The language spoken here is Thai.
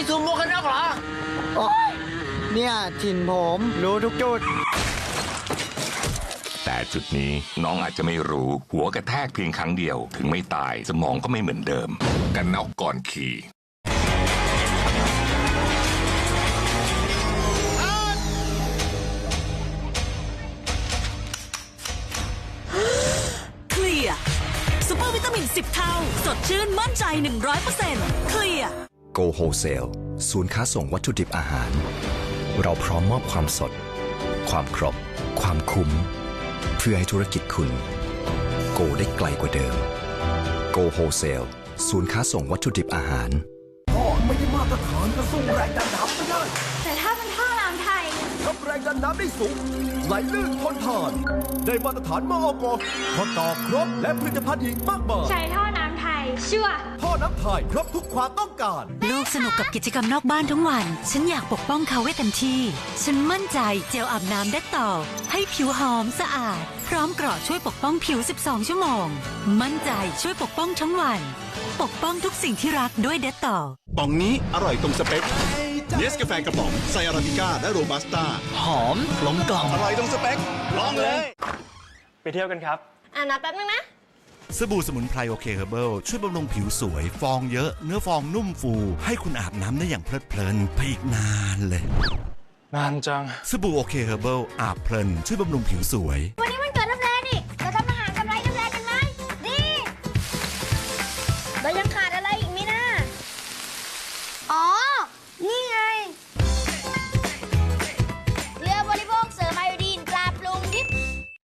ไม่สวมหมวกกันน็อกเหรอ โอ๊ยเนี่ยถิ่นผมรู้ทุกจุด แต่จุดนี้น้องอาจจะไม่รู้ หัวกระแทกเพียงครั้งเดียว ถึงไม่ตายสมองก็ไม่เหมือนเดิม กันน็อกก่อนขี่เคลียร์ซูเปอร์วิตามิน 10 เท่า สดชื่นมั่นใจ 100%เคลียร์ Go Wholesale ศูนย์ค้าส่งวัตถุดิบอาหาร เราพร้อมมอบความสด ความครบ ความคุ้ม เพื่อให้ธุรกิจคุณ โกได้ไกลกว่าเดิม Go Wholesale ศูนย์ค้าส่งวัตถุดิบอาหารไม่ได้มาตรฐานก็สู้แรงดันน้ำไม่ได้แต่ถ้าเป็นท่อน้ำไทยรับแรงดันน้ำได้สูงไหลลื่นทนทาน ได้มาตรฐานมอกข้อต่อครบและผลิตภัณฑ์อีกมากมายใช้ท่อน้ำไทย ชัวร์ ท่อน้ำไทยครบทุกความต้องการ ลูกสนุกกับกิจกรรมนอกบ้านทั้งวัน ฉันอยากปกป้องเขาให้เต็มที่ ฉันมั่นใจเจลอาบน้ำเด็กต่อ ให้ผิวหอมสะอาด พร้อมเกราะช่วยปกป้องผิว 12 ชั่วโมง มั่นใจช่วยปกป้องทั้งวัน ปกป้องทุกสิ่งที่รักด้วยเด็ดต่อป๋องนี้อร่อยตรงสเปคเนสกาแฟกระป๋องไซอาราบิก้าและโรบัสต้าหอมกลมกล่อมอร่อยตรงสเปคลองเลย ไปเที่ยวกันครับ อะนับแป๊บนึงนะ สบู่สมุนไพรโอเคเฮอร์เบิลช่วยบำรุงผิวสวย ฟองเยอะ เนื้อฟองนุ่มฟู ให้คุณอาบน้ำได้อย่างเพลิดเพลินไปอีกนานเลย นานจัง สบู่โอเคเฮอร์เบิลอาบเพลิน ช่วยบำรุงผิวสวย วันนี้มันเกิดน้ำแร่ดิเราทำอาหารกำไรน้ำแรกันไหมดีเรายังขาดอะ